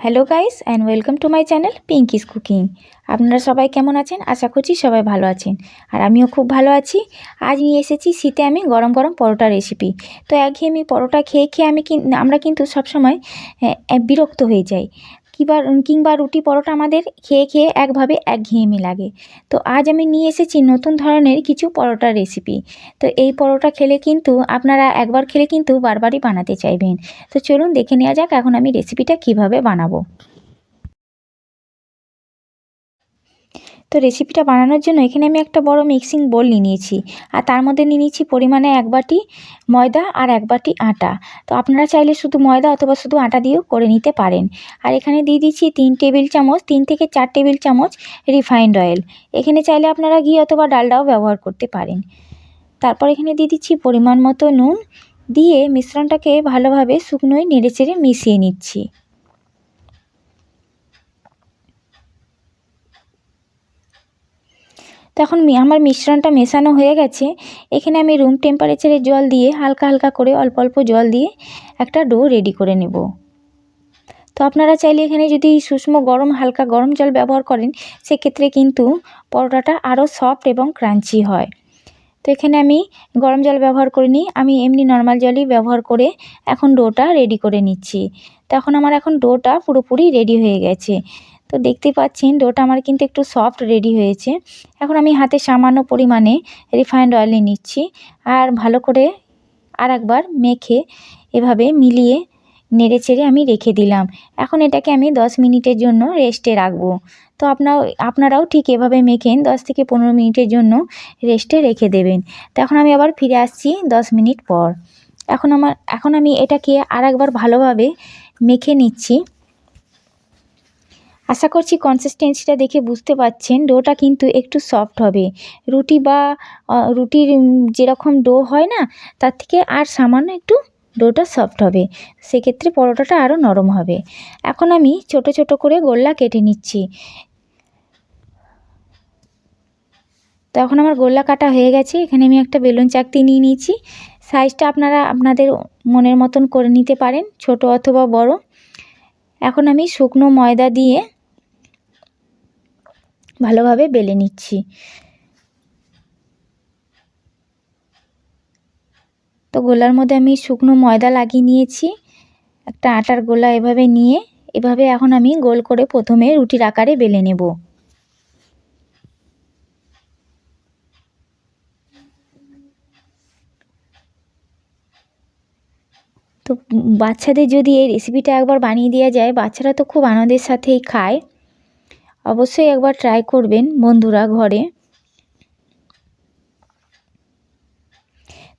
Hello guys and welcome to my channel Pinky's cooking আপনারা সবাই কেমন আছেন? আশা করছি সবাই ভালো আছেন। আর আমিও খুব ভালো আছি। আজ নিয়ে এসেছি শীতে আমি গরম গরম পরোটা রেসিপি তো একঘেয়েমি পরোটা খেয়ে খেয়ে আমি আমরা কিন্তু সবসময় বিরক্ত হয়ে যাই। কিংবা কিংবা রুটি পরোটা আমাদের খেয়ে খেয়ে একভাবে একঘেয়েমি লাগে। তো আজ আমি নিয়ে এসেছি নতুন ধরনের কিছু পরোটার রেসিপি তো এই পরোটা খেলে কিন্তু আপনারা একবার খেলে কিন্তু বারবারই বানাতে চাইবেন। তো চলুন দেখে নেওয়া যাক এখন আমি রেসিপিটা কীভাবে বানাবো। তো রেসিপিটা বানানোর জন্য এখানে আমি একটা বড় মিক্সিং বোল নিয়ে নিয়েছি। আর তার মধ্যে নিয়ে নিয়েছি পরিমাণে এক বাটি ময়দা আর এক বাটি আটা। তো আপনারা চাইলে শুধু ময়দা অথবা শুধু আটা দিয়েও করে নিতে পারেন। আর এখানে দিয়ে দিচ্ছি তিন টেবিল চামচ, তিন থেকে চার টেবিল চামচ রিফাইন্ড অয়েল এখানে চাইলে আপনারা ঘি অথবা ডালডাও ব্যবহার করতে পারেন। তারপর এখানে দিয়ে দিচ্ছি পরিমাণ মতো নুন। দিয়ে মিশ্রণটাকে ভালোভাবে শুকনোয় নেড়েচেড়ে মিশিয়ে নিচ্ছি। তো এখন মি- আমার মিশ্রণটা মেশানো হয়ে গেছে। এখানে আমি রুম টেম্পারেচারে জল দিয়ে হালকা হালকা করে অল্প অল্প জল দিয়ে একটা ডো রেডি করে নেব। তো আপনারা চাইলে এখানে যদি সুষম গরম, হালকা গরম জল ব্যবহার করেন, সেক্ষেত্রে কিন্তু পরোটাটা আরও সফট এবং ক্রাঞ্চি হয়। তো এখানে আমি গরম জল ব্যবহার করিনি আমি এমনি নর্মাল জলই ব্যবহার করে এখন ডোটা রেডি করে নিচ্ছি। তো এখন আমার এখন ডোটা পুরোপুরি রেডি হয়ে গেছে। তো দেখতেই পাচ্ছেন, ডোটা আমার কিন্তু একটু সফট রেডি হয়েছে। এখন আমি হাতে সামান্য পরিমাণে রিফাইন্ড অয়েল নিচ্ছি আর ভালো করে আর একবার মেখে এভাবে মিলিয়ে নেড়ে চেড়ে আমি রেখে দিলাম। এখন এটাকে আমি দশ মিনিটের জন্য রেস্টে রাখব। তো আপনার আপনারাও ঠিক এভাবে মেখেন দশ থেকে পনেরো মিনিটের জন্য রেস্টে রেখে দেবেন। তো এখন আমি আবার ফিরে আসছি দশ মিনিট পর। এখন আমার, এখন আমি এটাকে আর একবার ভালোভাবে মেখে নিচ্ছি। আশা করছি কনসিস্টেন্সিটা দেখে বুঝতে পারছেন। ডোটা কিন্তু একটু সফট হবে। রুটি বা রুটির যেরকম ডো হয় না, তার থেকে আর সামান্য একটু ডোটা সফট হবে। সেক্ষেত্রে পরোটাটা আরও নরম হবে। এখন আমি ছোট ছোট করে গোল্লা কেটে নিচ্ছি। তো এখন আমার গোল্লা কাটা হয়ে গেছে। এখানে আমি একটা বেলুন চাকতি নিয়ে নিয়েছি। সাইজটা আপনারা, আপনাদের মনের মতন করে নিতে পারেন, ছোট অথবা বড়। এখন আমি শুকনো ময়দা দিয়ে ভালোভাবে বেলে নিচ্ছি। তো গোলার মধ্যে আমি শুকনো ময়দা লাগিয়ে নিয়েছি। একটা আটার গোলা এভাবে নিয়ে, এভাবে এখন আমি গোল করে প্রথমে রুটির আকারে বেলে নেব। তো বাচ্চাদের যদি এই রেসিপিটা একবার বানিয়ে দেওয়া যায়, বাচ্চারা তো খুব আনন্দের সাথেই খায়। অবশ্যই একবার ট্রাই করবেন বন্ধুরা ঘরে।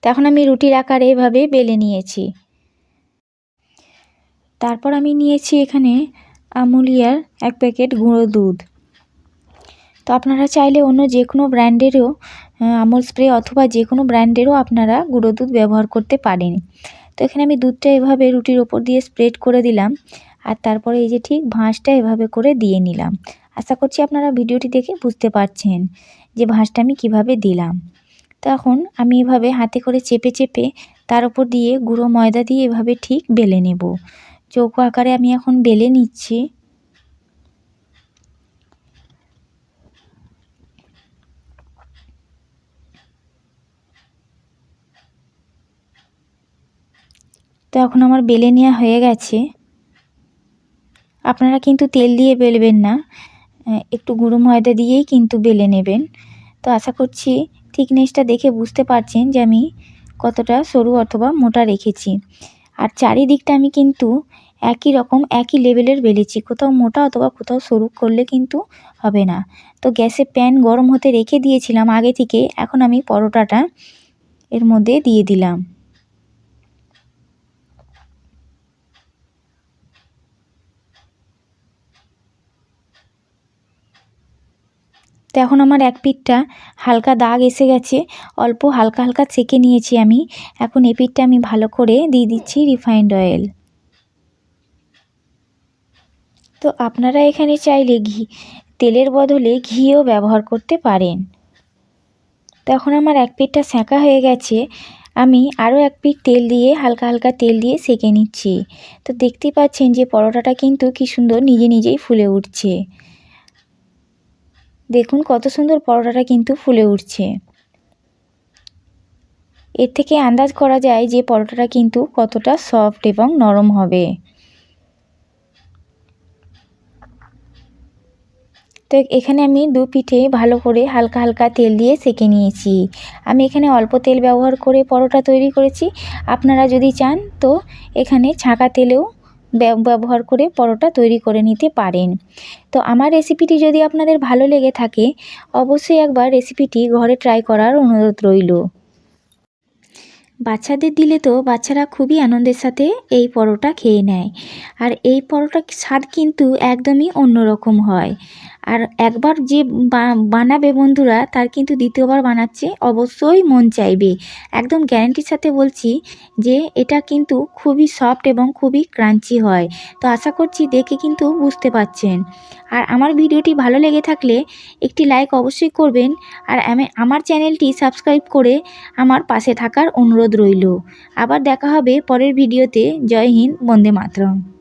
তো এখন আমি রুটির আকারে এভাবে বেলে নিয়েছি। তারপর আমি নিয়েছি এখানে আমুলিয়ার এক প্যাকেট গুঁড়ো দুধ। তো আপনারা চাইলে অন্য যে কোনো ব্র্যান্ডেরও আমুল স্প্রে অথবা যে কোনো ব্র্যান্ডেরও আপনারা গুঁড়ো দুধ ব্যবহার করতে পারেন। তো এখানে আমি দুধটা এভাবে রুটির ওপর দিয়ে স্প্রেড করে দিলাম। আর তারপরে এই যে ঠিক ভাঁজটা এভাবে করে দিয়ে নিলাম। আশা করছি আপনারা ভিডিওটি দেখে বুঝতে পারছেন যে ভাঁজটা আমি কীভাবে দিলাম। তো এখন আমি এভাবে হাতে করে চেপে চেপে তার উপর দিয়ে গুঁড়ো ময়দা দিয়ে এভাবে ঠিক বেলে নেব। চৌকো আকারে আমি এখন বেলে নিচ্ছি। তো এখন আমার বেলে নেওয়া হয়ে গেছে। আপনারা কিন্তু তেল দিয়ে বেলবেন না। একটু গুঁড়ো ময়দা দিয়েই কিন্তু বেলে নেবেন। তো আশা করছি থিকনেসটা দেখে বুঝতে পারছেন যে আমি কতটা সরু অথবা মোটা রেখেছি। আর চারিদিকটা আমি কিন্তু একই রকম, একই লেভেলের বেলেছি। কোথাও মোটা অথবা কোথাও সরু করলে কিন্তু হবে না। তো গ্যাসে প্যান গরম হতে রেখে দিয়েছিলাম আগে থেকে, এখন আমি পরোটাটা এর মধ্যে দিয়ে দিলাম। তো এখন আমার এক পিঠটা হালকা দাগ এসে গেছে, অল্প হালকা হালকা চেকে নিয়েছি আমি। এখন এ পিঠটা আমি ভালো করে দিয়ে দিচ্ছি রিফাইন্ড অয়েল। তো আপনারা এখানে চাইলে ঘি, তেলের বদলে ঘিও ব্যবহার করতে পারেন। তো এখন আমার এক পিঠটা সেঁকা হয়ে গেছে, আমি আরও এক পিঠ তেল দিয়ে, হালকা হালকা তেল দিয়ে সেঁকে নিচ্ছি। তো দেখতেই পাচ্ছেন যে পরোটাটা কিন্তু কি সুন্দর নিজে নিজেই ফুলে উঠছে। দেখুন কত সুন্দর পরোটাটা কিন্তু ফুলে উঠছে। এর থেকে আন্দাজ করা যায় যে পরোটাটা কিন্তু কতটা সফট এবং নরম হবে। তো এখানে আমি দু পিঠে ভালো করে হালকা হালকা তেল দিয়ে সেঁকে নিয়েছি। আমি এখানে অল্প তেল ব্যবহার করে পরোটা তৈরি করেছি। আপনারা যদি চান তো এখানে ছাঁকা তেলেও ব্যবহার করে পরোটা তৈরি করে নিতে পারেন। তো আমার রেসিপিটি যদি আপনাদের ভালো লেগে থাকে, অবশ্যই একবার রেসিপিটি ঘরে ট্রাই করার অনুরোধ রইল। বাচ্চাদের দিলে তো বাচ্চারা খুবই আনন্দের সাথে এই পরোটা খেয়ে নেয়। আর এই পরোটার স্বাদ কিন্তু একদমই অন্যরকম হয়। আর একবার যে বানাবে বন্ধুরা, তার কিন্তু দ্বিতীয়বার বানাচ্ছে, অবশ্যই মন চাইবে। একদম গ্যারান্টির সাথে বলছি যে, এটা কিন্তু খুবই সফট এবং খুবই ক্রাঞ্চি হয়। তো আশা করছি দেখে কিন্তু বুঝতে পাচ্ছেন আর আমার ভিডিওটি ভালো লেগে থাকলে একটি লাইক অবশ্যই করবেন। আর আমি, আমার চ্যানেলটি সাবস্ক্রাইব করে আমার পাশে থাকার অনুরোধ রইল। আবার দেখা হবে পরের ভিডিওতে। জয় হিন্দ, বন্দে মাতরম।